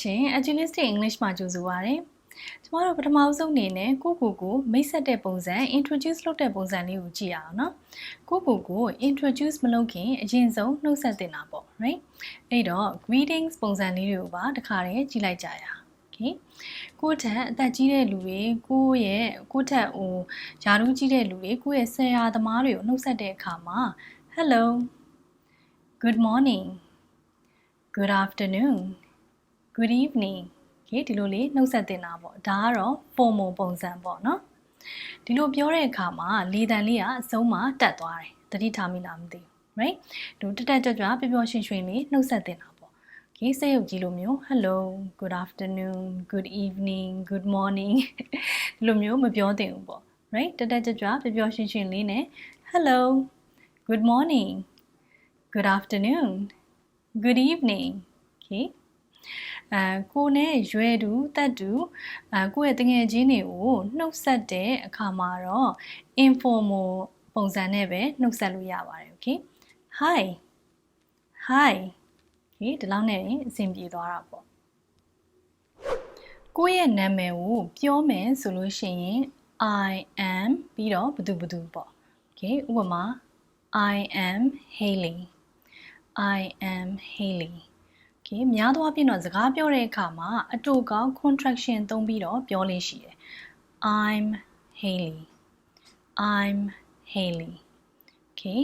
ရှင် Agilistic English မှာကြိုဆိုပါရစေ။ကျမတို့ပထမဆုံးအနေနဲ့ကိုကိုကိုမိတ်ဆက်တဲ့ပုံစံ introduce လုပ်တဲ့ပုံစံလေးကိုကြည့်ရအောင်နော်။ကိုကိုကို introduce မလုပ်ခင်အရင်ဆုံးနှုတ်ဆက်တင်တာပေါ့ right ။အဲ့တော့ greetings ပုံစံလေးတွေကိုပါတစ်ခါတည်းကြည့်လိုက်ကြရအောင်။ okay ကိုထက်အသက်ကြီးတဲ့လူတွေကိုရဲ့ကိုထက်ဟိုယာရုကြီးတဲ့လူတွေကိုရဲ့ဆရာသမားတွေကိုနှုတ်ဆက်တဲ့အခါမှာ hello good morning good afternoon good evening ခေဒီလိုလေးနှုတ်ဆက်တင်တာပေါ့ဒါကတော့ formal ပုံစံပေါ့နော်ဒီလိုပြောတဲ့အခါမှာလေတံလေးကအဆုံးမှာတက်သွားတယ်တတိထားမိလားမသိဘူး right ဒီတက်တက်ကြွကြွပျော်ပျော်ရွှင်ရွှင်လေးနှုတ်ဆက်တင်တာပေါ့ခေစရုပ်ကြီးလိုမျိုး hello good afternoon good evening good morning ဒီလိုမျိုးမပြောသင့်ဘူးပေါ့ right တက်တက်ကြွကြွပျော်ပျော်ရွှင်ရွှင်လေးနဲ့ hello good morning good afternoon good evening okay အဲကိုနဲ့ရွယ်တူတက်တူအဲကိုရဲ့တငယ်ချင်းတွေကိုနှုတ်ဆက်တဲ့အခါမှာတော့ informal ပုံစံနဲ့ပဲနှုတ်ဆက်လို့ရပါတယ် okay hi hi okay ဒီလောက်နဲ့အဆင်ပြေသွားတာပေါ့ကိုရဲ့နာမည်ကိုပြောမယ်ဆိုလို့ရှိရင် I am ပြီးတော့ဘသူဘသူပေါ့ okay ဥပမာ I am Haley I am Haley okay များသောအားဖြင့်တော့စကားပြောတဲ့အခါမှာအတူကောင်း contraction သုံးပြီးတော့ပြောလေးရှိတယ် I'm Haley I'm Haley okay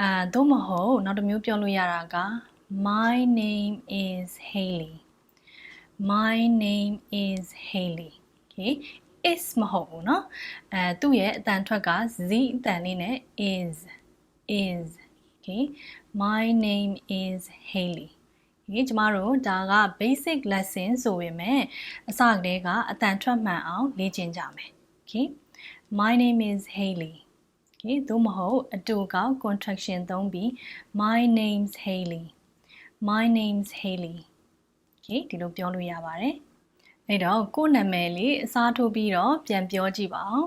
အာသို့မဟုတ်နောက်တစ်မျိုးပြောလို့ရတာက My name is Haley My name is Haley okay is မဟုတ်ဘူးเนาะအဲသူ့ရဲ့အတန်ထွက်က z အတန်လေးနဲ့ is is okay my name is Haley ဒီကျမတို့ဒါက basic lesson ဆိုပေမဲ့အစကတည်းကအတန်ထွက်မှန်အောင်လေ့ကျင့်ကြမယ် okay my name is Haley okay သို့မဟုတ်အတူကောက် contraction သုံးပြီး my name's Haley my name's Haley okay ဒီလိုပြောလို့ရပါတယ်အဲ့တော့ကိုယ့်နာမည်လေးအစားထိုးပြီးတော့ပြန်ပြောကြည့်ပါဦး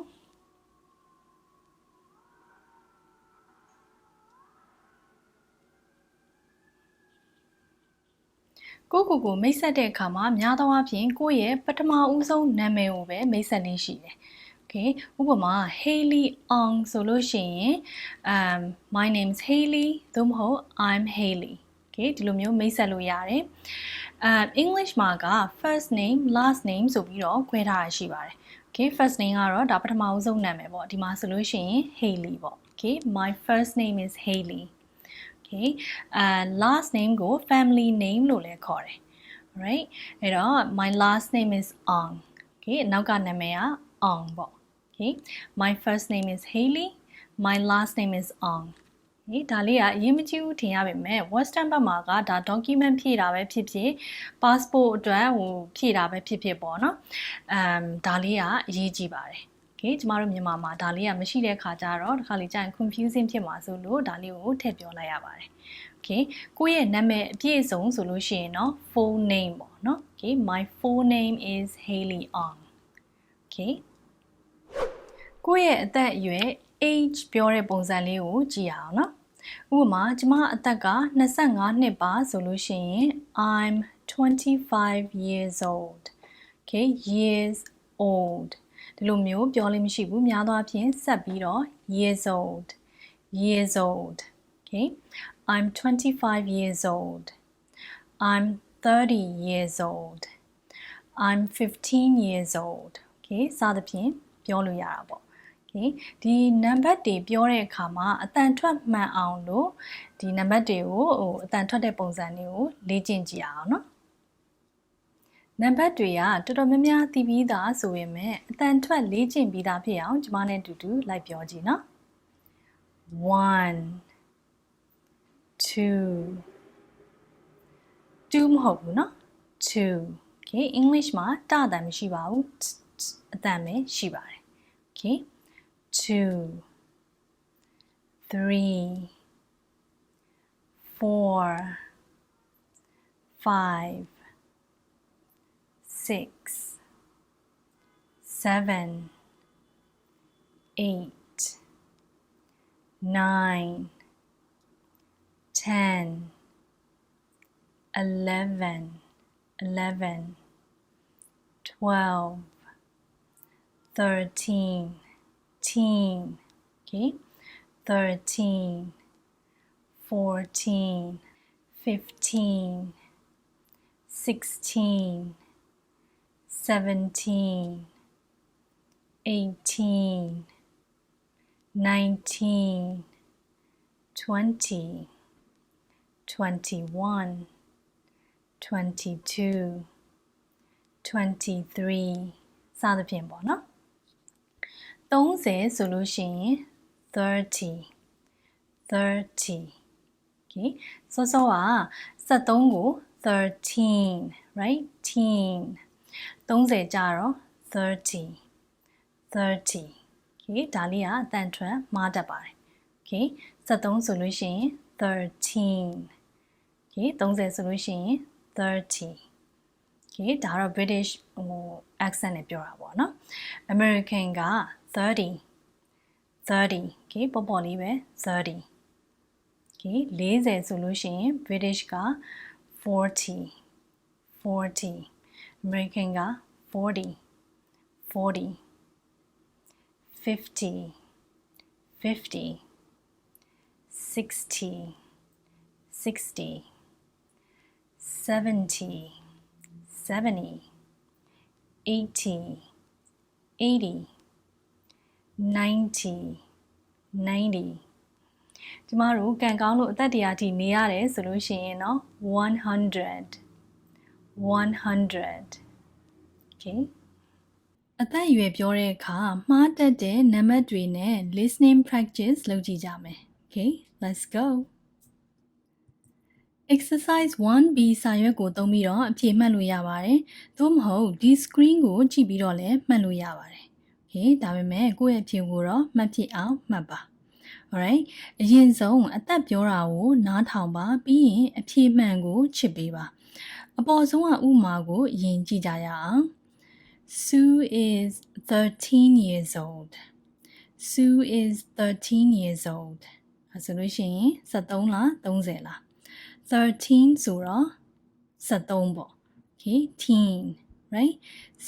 ကိုကိုကိုမိတ်ဆက်တဲ့အခါမှာများသောအားဖြင့်ကိုယ့်ရဲ့ပထမဦးဆုံးနာမည်ကိုပဲမိတ်ဆက်လေးရှိတယ်။ Okay ဥပမာ Haley Ong ဆိုလို့ရှိရင် um my name is Haley သို့မဟုတ် I'm Haley Okay ဒီလိုမျိုးမိတ်ဆက်လို့ရတယ်။ um English မှာက first name last name ဆိုပြီးတော့ခွဲထားရရှိပါတယ်။ Okay first name ကတော့ဒါပထမဦးဆုံးနာမည်ပေါ့ဒီမှာဆိုလို့ရှိရင် Haley ပေါ့ Okay my first name is Haley okay အဲ last name ကို family name လို့လည်းခေါ်တယ် right အဲ့တော့ my last name is Ong okay နောက်ကနာမည်က Ong ပေါ့ okay my first name is Haley my last name is Ong ဒီဒါလေးကအရေးမကြီးဘူးထင်ရပါမယ် western ဘက်မှာကဒါ document ဖြည့်တာပဲဖြစ်ဖြစ် passport အတွက်ဟိုဖြည့်တာပဲဖြစ်ဖြစ်ပေါ့နော်အမ်ဒါလေးကအရေးကြီးပါတယ် okay ကျမတို့မြန်မာမှာဒါလေးကမရှိတဲ့ခါကျတော့တစ်ခါလေကြာရင် confusing ဖြစ်မှာဆိုလို့ဒါလေးကိုထည့်ပြောလိုက်ရပါတယ် okay ကိုယ့်ရဲ့နာမည်အပြည့်အစုံဆိုလို့ရှိရင်เนาะ full name ပေါ့เนาะ okay my full name is Haley Ong okay ကိုယ့်ရဲ့အသက်အရွယ် age ပြောတဲ့ပုံစံလေးကိုကြည့်ရအောင်เนาะဥပမာကျမအသက်က25နှစ်ပါဆိုလို့ရှိရင် I'm 25 years old okay years old ဒီလိုမျိုးပြောလို့မရှိဘူးများသောအားဖြင့်ဆက်ပြီးတော့ years old years old okay I'm 25 years old I'm 30 years old I'm 15 years old okay စသဖြင့်ပြောလို့ရတာပေါ့ okay ဒီနံပါတ်တွေပြောတဲ့အခါမှာအတန်ထွက်မှန်အောင်လို့ဒီနံပါတ်တွေကိုဟိုအတန်ထွက်တဲ့ပုံစံတွေကိုလေ့ကျင့်ကြည့်အောင်နော် နံပါတ်တွေကတော်တော်များများသိပြီးသားဆိုပေမဲ့အတန်ထွက်လေ့ကျင့်ပြီးသားဖြစ်အောင်ကျမနဲ့အတူတူလိုက်ပြောကြည့်နော်1 2 2မဟုတ်ဘူးနော်2 okay english မှာတအတန်မရှိပါဘူးအတန်ပဲရှိပါတယ် okay 2 3 4 5 six, seven, eight, nine, ten, eleven, eleven, twelve, thirteen, teen, okay, thirteen, fourteen, fifteen, sixteen, seventeen, eighteen, nineteen, twenty, twenty-one, twenty-two, twenty-three စသဖြင့်ပေါ့နော်30ဆိုလို့ရှိရင်30 30 okay စောစောက73ကို13 right teen 30ကြတော့30 30 okay ဒါလေးကအတန်ထွက်မှားတတ်ပါတယ် okay 73ဆိုလို့ရှိရင်13 okay 30ဆိုလို့ရှိရင်30 okay ဒါတော့ British ဟို accent နဲ့ပြောတာပေါ့နော် American က30 30 okay ပေါ့ပေါ့လေးပဲ30 okay 40ဆိုလို့ရှိရင် British က40 40 American က40 40 50 50 60 60 70 70 80 80 90 90ကျမတို့ကံကောင်းလို့အသက်တရာထိနေရတယ်ဆိုလို့ရှိရင်เนาะ100 100 okay အသက်အရွယ်ပြောတဲ့အခါမှားတတ်တဲ့နံပါတ်တွေနဲ့ listening practice လုပ်ကြည့်ကြမယ် okay let's go exercise 1b စာရွက်ကိုသုံးပြီးတော့အဖြေမှတ်လို့ရပါတယ်။သို့မဟုတ်ဒီ screen ကိုကြည့်ပြီးတော့လည်းမှတ်လို့ရပါတယ်။ Okay ဒါပေမဲ့ကိုယ့်ရဲ့အဖြေကိုတော့မှတ်ဖြစ်အောင်မှတ်ပါ။ Alright အရင်ဆုံးအသက်ပြောတာကိုနားထောင်ပါပြီးရင်အဖြေမှန်ကိုချစ်ပေးပါ။ အပေါ်ဆုံးကဥမာကိုအရင်ကြည့်ကြရအောင်။ Sue is 13 years old. Sue is 13 years old. အဲဆိုလို့ရှိရင်73လား30လား13ဆိုတော့73ပေါ့ okay teen right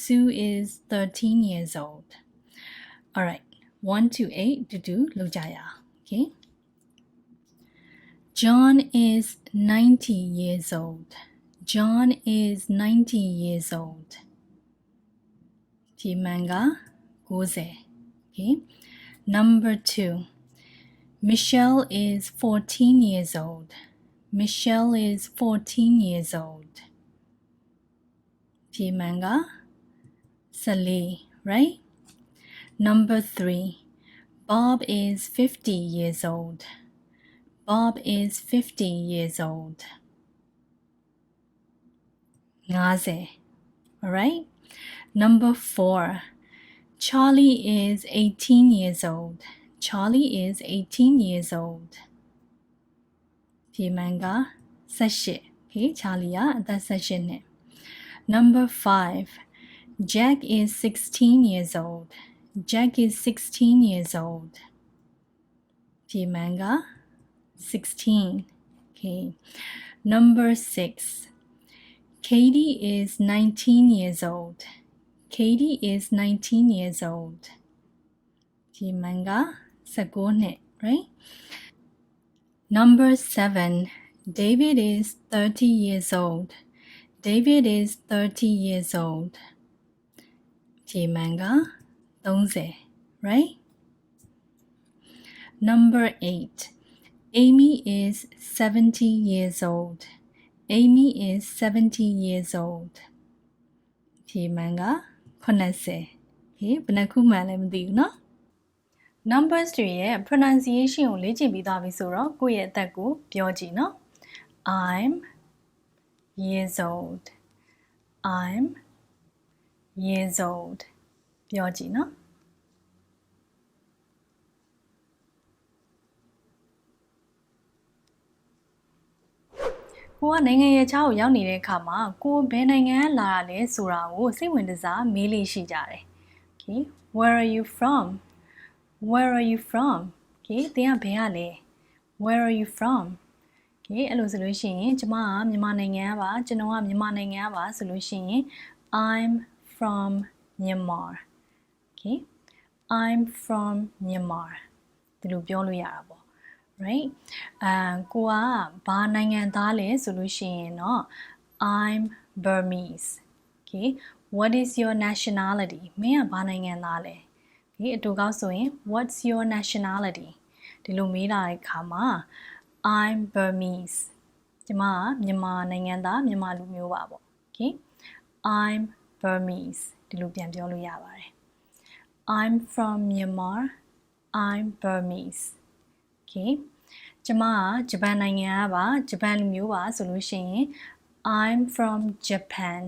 Sue is 13 years old all right 1 to 8 to do လုပ်ကြရအောင် okay John is 90 years old John is 90 years old. Timanga Goze. Okay. Number two. Michelle is 14 years old. Michelle is 14 years old. Timanga Sally, right? Number three. Bob is 50 years old. Bob is 50 years old Ngaze. All right? Number 4. Charlie is 18 years old. Charlie is 18 years old. ဒီမန်က18 okay ချာလီကအသက်18နှစ် number 5 Jack is 16 years old Jack is 16 years old ဒီမန်က16 okay number 6 Katie is 19 years old Katie is 19 years old ဒီမန်က19နှစ် right Number seven, David is 30 years old. David is 30 years old. Jimanga, 30, right? Number eight, Amy is 70 years old. Amy is 70 years old. Jimanga, 80. Okay, ဘယ်နှခုမှလည်းမသိဘူးเนาะ numbers တွေရဲ့ pronunciation ကိုလေ့ကျင့်ပြီးသားပြီဆိုတော့ကိုယ့်ရဲ့အသက်ကိုပြောကြည့်နော် I'm years old I'm years old ပြောကြည့်နော် ကိုကနိုင်ငံရဲ့ခြားကိုရောက်နေတဲ့အခါမှာကိုဘယ်နိုင်ငံလာတာလဲဆိုတာကိုစိတ်ဝင်စားမေးလေးရှိကြတယ်။ Okay where are you from Where are you from? Okay သင်ကဘယ်ကလဲ Where are you from? okay အဲ့လိုဆိုလို့ရှိရင်ကျမကမြန်မာနိုင်ငံကပါကျွန်တော်ကမြန်မာနိုင်ငံကပါဆိုလို့ရှိရင် I'm from Myanmar okay I'm from Myanmar ဒီလိုပြောလို့ရတာပေါ့ right အဲကိုကဘာနိုင်ငံသားလဲဆိုလို့ရှိရင်တော့ I'm Burmese okay what is your nationality မင်းကဘာနိုင်ငံသားလဲဒီအတူကောက်ဆိုရင် what's your nationality ဒီလိုမေးလာတဲ့အခါမှာ I'm Burmese ဒီမှာမြန်မာနိုင်ငံသားမြန်မာလူမျိုးပါပေါ့ okay I'm Burmese ဒီလိုပြန်ပြောလို့ရပါတယ် I'm from Myanmar I'm Burmese okay ကျမကဂျပန်နိုင်ငံကပါဂျပန်လူမျိုးပါဆိုလို့ရှိရင် I'm from Japan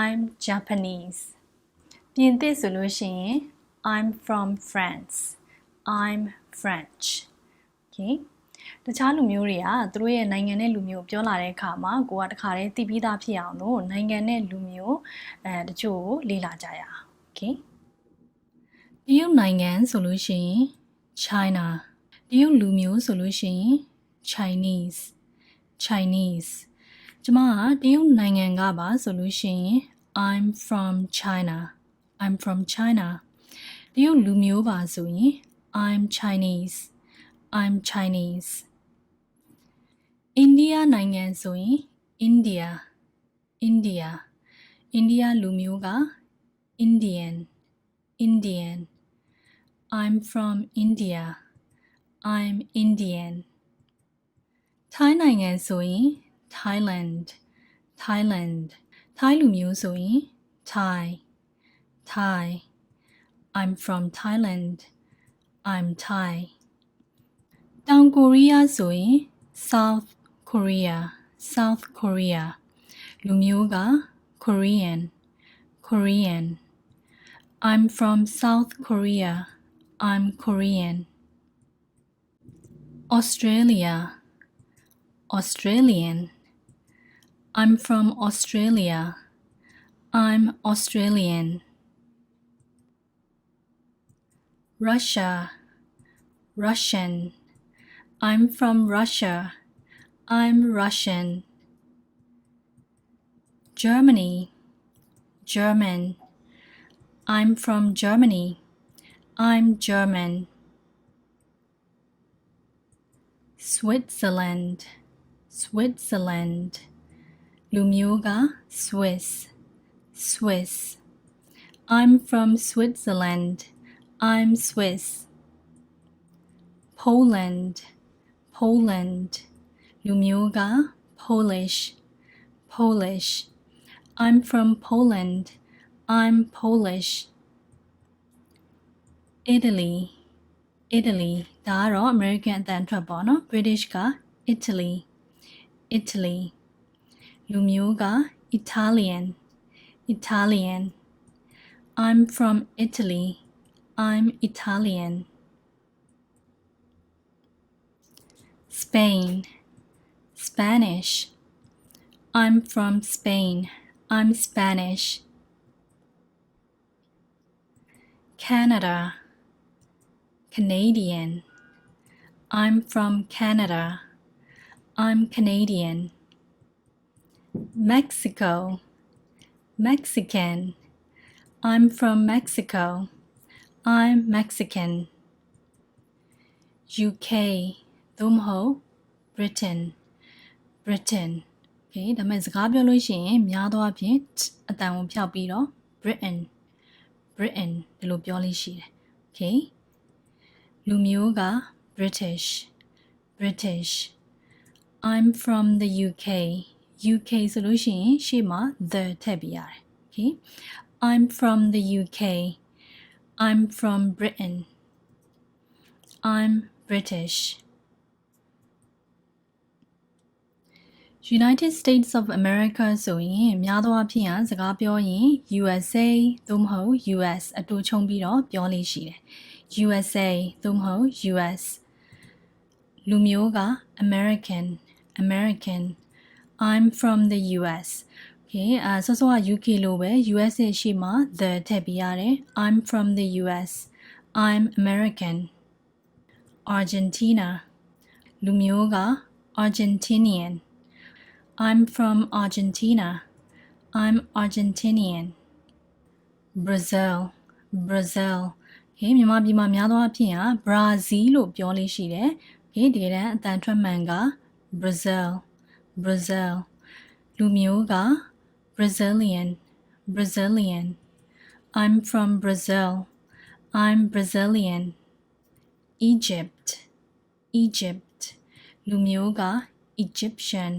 I'm Japanese ပြင်သစ်ဆိုလို့ရှိရင် I'm from France I'm French okay တခြားလူမျိုးတွေကသူတို့ရဲ့နိုင်ငံနဲ့လူမျိုးပြောလာတဲ့အခါမှာကိုကတခါတည်းသိပြီးသားဖြစ်အောင်လို့နိုင်ငံနဲ့လူမျိုးအဲတချို့ကိုလေ့လာကြရအောင် okay တရုတ်နိုင်ငံဆိုလို့ရှိရင် China တရုတ်လူမျိုးဆိုလို့ရှိရင် Chinese Chinese ကျမကတရုတ်နိုင်ငံကပါဆိုလို့ရှိရင် I'm from China I'm from China တရုတ်လူမျိုးပါဆိုရင် I'm Chinese I'm Chinese အိန္ဒိယနိုင်ငံဆိုရင် India India အိန္ဒိယလူမျိုးက Indian Indian I'm from India I'm Indian ထိုင်းနိုင်ငံဆိုရင် Thailand Thailand ထိုင်းလူမျိုးဆိုရင် Thai Thai I'm from Thailand I'm Thai တောင်ကိုရီးယားဆိုရင် South Korea South Korea လူမျိုးက Korean Korean I'm from South Korea I'm Korean Australia. Australian. I'm from Australia. I'm Australian. Russia. Russian. I'm from Russia. I'm Russian. Germany. German. I'm from Germany. I'm German Switzerland Switzerland လူမျိုးက Swiss Swiss I'm from Switzerland I'm Swiss Poland Poland လူမျိုးက Polish Polish I'm from Poland I'm Polish Italy Italy ဒါကတော့ American အတန်ထွက်ပေါ့နော် British က Italy Italy လူမျိုးက Italian Italian I'm from Italy I'm Italian Spain Spanish I'm from Spain I'm Spanish Canada Canadian I'm from Canada I'm Canadian Mexico Mexican I'm from Mexico I'm Mexican UK သို့မဟုတ် Britain Britain okay ဒါပေမဲ့စကားပြောလို့ရှိရင်များသောအားဖြင့်အတန်ကိုဖျောက်ပြီးတော့ Britain Britain ဒီလိုပြောလို့ရှိတယ် okay လူမျိုးက British British I'm from the UK UK ဆိုလို့ရှိရင်ရှေ့မှာ the ထည့်ပြရတယ် okay I'm from the UK I'm from Britain I'm British United States of America ဆိုရင်များသောအားဖြင့်ဟာစကားပြောရင် USA သို့မဟုတ် US အတူချုံပြီးတော့ပြောလေးရှိတယ် USA သို့မဟုတ် US လူမျိုးက American American I'm from the US okay အဲဆောဆောက UK လို့ပဲ US ရဲ့ရှေ့မှာ the ထည့်ပေးရတယ် I'm from the US I'm American Argentina လူမျိုးက Argentinian. I'm from Argentina. I'm Argentinian. Brazil. Brazil. ဟေးမြန်မာပြည်မှာများသောအားဖြင့်ဟာ Brazil လို့ပြောလေးရှိတယ်။ ဟေးတကယ်တမ်းအတန်ထွက်မှန်က Brazil. Brazil. လူမျိုးက Brazilian. Brazilian. I'm from Brazil. I'm Brazilian. Egypt. Egypt. လူမျိုးက Egyptian.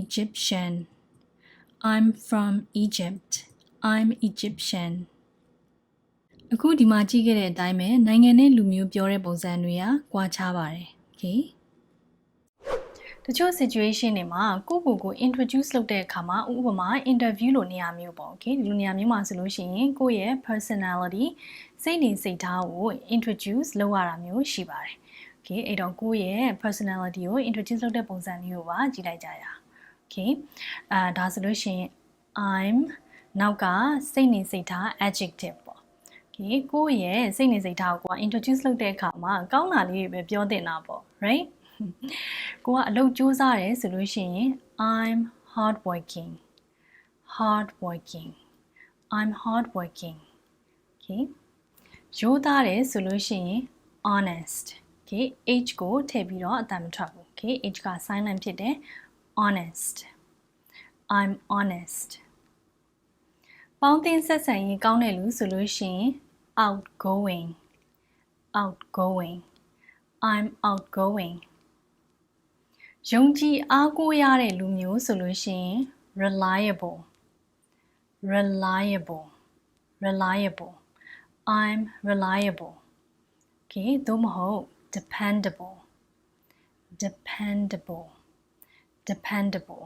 Egyptian. I'm from Egypt. I'm Egyptian. အခုဒီမှာကြည့်ခဲ့တဲ့အတိုင်းပဲနိုင်ငံနဲ့လူမျိုးပြောတဲ့ပုံစံတွေကကွာခြားပါတယ်။ Okay. တချို့ situation တွေမှာကိုယ့်ကိုယ်ကို introduce လုပ်တဲ့အခါမှာဥပမာ interview လိုနေရာမျိုးပေါ့ okay ဒီလိုနေရာမျိုးမှာဆိုလို့ရှိရင်ကိုယ့်ရဲ့ personality စိတ်နေစိတ်ထားကို introduce လုပ်ရတာမျိုးရှိပါတယ် okay အဲ့တော့ကိုယ့်ရဲ့ personality ကို introduce လုပ်တဲ့ပုံစံမျိုးကိုပါကြည့်လိုက်ကြရအောင် okay အာဒါဆိုလို့ရှိရင် I'm နောက်ကစိတ်နေစိတ်ထား adjective ပေါ့ okay ကိုယ့်ရဲ့စိတ်နေစိတ်ထားကိုက introduce လုပ်တဲ့အခါမှာကောင်းတာလေးတွေပဲပြောတင်တာပေါ့ right ကိုကအလုပ်ကြိုးစားတယ်ဆိုလို့ရှိရင် I'm hard working hard working I'm hard working okay ရိုးသားတယ်ဆိုလို့ရှိရင် honest okay h ကိုထည့်ပြီးတော့အတန်မထွက်ဘူး okay h က silent ဖြစ်တယ် honest I'm honest ပေါင်းတင်ဆက်ဆံရေးကောင်းတဲ့လူဆိုလို့ရှိရင် outgoing outgoing I'm outgoing ယုံကြည်အားကိုးရတဲ့လူမျိုးဆိုလို့ရှိရင် reliable reliable reliable I'm reliable okay သို့မဟုတ် dependable dependable dependable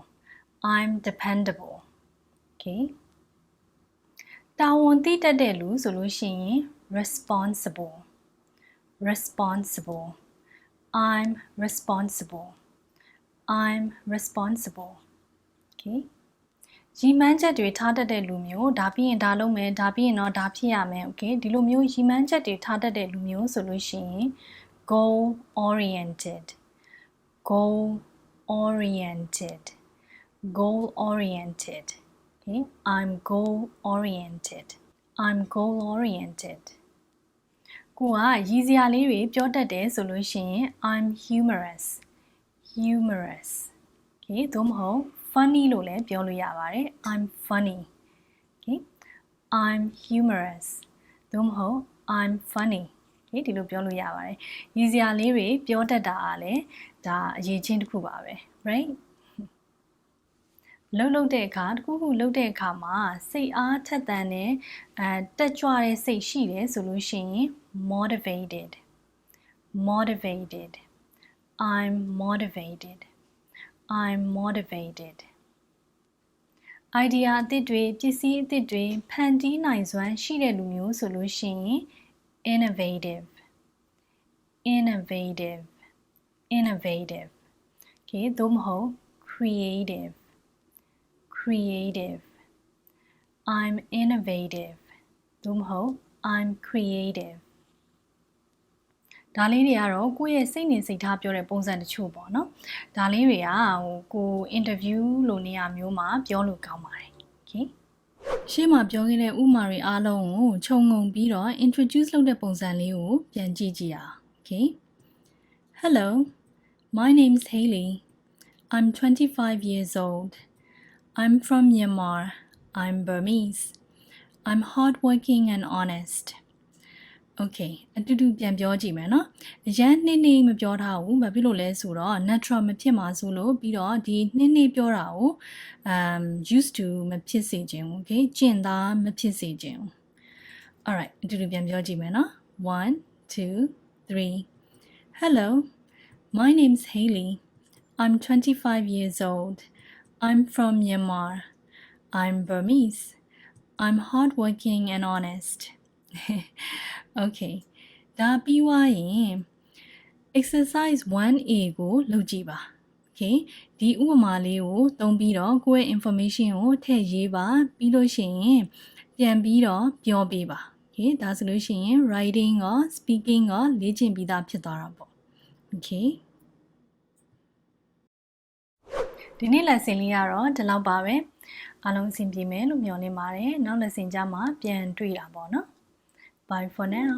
I'm dependable okay တာဝန်သိတတ်တဲ့လူဆိုလို့ရှိရင် responsible responsible I'm responsible I'm responsible okay ရီမန်းချက်တွေထားတတ်တဲ့လူမျိုးဒါပြီးရင်ဒါလုပ်မယ်ဒါပြီးရင်တော့ဒါဖြစ်ရမယ် okay ဒီလိုမျိုးရီမန်းချက်တွေထားတတ်တဲ့လူမျိုးဆိုလို့ရှိရင် goal oriented goal oriented goal oriented okay i'm goal oriented i'm goal oriented ကိုကရည်စရာလေးတွေပြောတတ်တယ်ဆိုလို့ရှိရင် i'm humorous humorous okay သို့မဟုတ် funny လို့လည်းပြောလို့ရပါတယ် I'm funny okay I'm humorous သို့မဟုတ် I'm funny okay ဒီလိုပြောလို့ရပါတယ်ရည်စရာလေးတွေပြောတတ်တာကလည်းဒါအရေးချင်းတစ်ခုပါပဲ right လှုပ်လှုပ်တဲ့အခါတခုခုလှုပ်တဲ့အခါမှာစိတ်အားထက်သန်တဲ့အဲတက်ကြွတဲ့စိတ်ရှိတယ်ဆိုလို့ရှိရင် motivated motivated I'm motivated I'm motivated idea အသစ်တွေပစ္စည်းအသစ်တွေဖန်တီးနိုင်စွမ်းရှိတဲ့လူမျိုးဆိုလို့ရှိရင် innovative innovative innovative okay သို့မဟုတ် creative creative I'm innovative သို့မဟုတ် I'm creative ဒါလေးတွေကတော့ကိုယ့်ရဲ့စိတ်နေစိတ်ထားပြောတဲ့ပုံစံတချို့ပေါ့နော်ဒါလေးတွေကဟိုကို interview လိုနေရာမျိုးမှာပြောလို့ကောင်းပါတယ် okay ရှေ့မှာပြောခဲ့တဲ့ဥမာတွေအားလုံးကိုခြုံငုံပြီးတော့ introduce လုပ်တဲ့ပုံစံလေးကိုပြန်ကြည့်ကြည့်အောင် okay Hello my name is Haley I'm 25 years old I'm from Myanmar I'm Burmese I'm hardworking and honest okay အတူတူပြန်ပြောကြည့်မယ်နော်အရန်နှင်းနှင်းမပြောထားဘူးဘာဖြစ်လို့လဲဆိုတော့ natural မဖြစ်မှာဆိုလို့ပြီးတော့ဒီနှင်းနှင်းပြောတာကို um used to မဖြစ်စေခြင်း okay ကျင့်သားမဖြစ်စေခြင်း alright အတူတူပြန်ပြောကြည့်မယ်နော်1 2 3 Hello my name's Haley I'm 25 years old I'm from Myanmar I'm Burmese I'm hardworking and honest okay ဒါပြီးွားရင် exercise 1A ကိုလုပ်ကြည့်ပါ okay ဒီဥပမာလေးကိုသုံးပြီးတော့ကိုယ့်ရဲ့ information ကိုထည့်ရေးပါပြီးလို့ရှိရင်ပြန်ပြီးတော့ပြောပေးပါ okay ဒါဆိုလို့ရှိရင် writing ရော speaking ရောလေ့ကျင့်ပြီးသားဖြစ်သွားတာပေါ့ okay ဒီနေ့ lesson လေးကတော့ဒီလောက်ပါပဲအားလုံးအဆင်ပြေမယ်လို့မျှော်လင့်ပါတယ်နောက် lesson ကြမှာပြန်တွေ့တာပေါ့နော် bye for now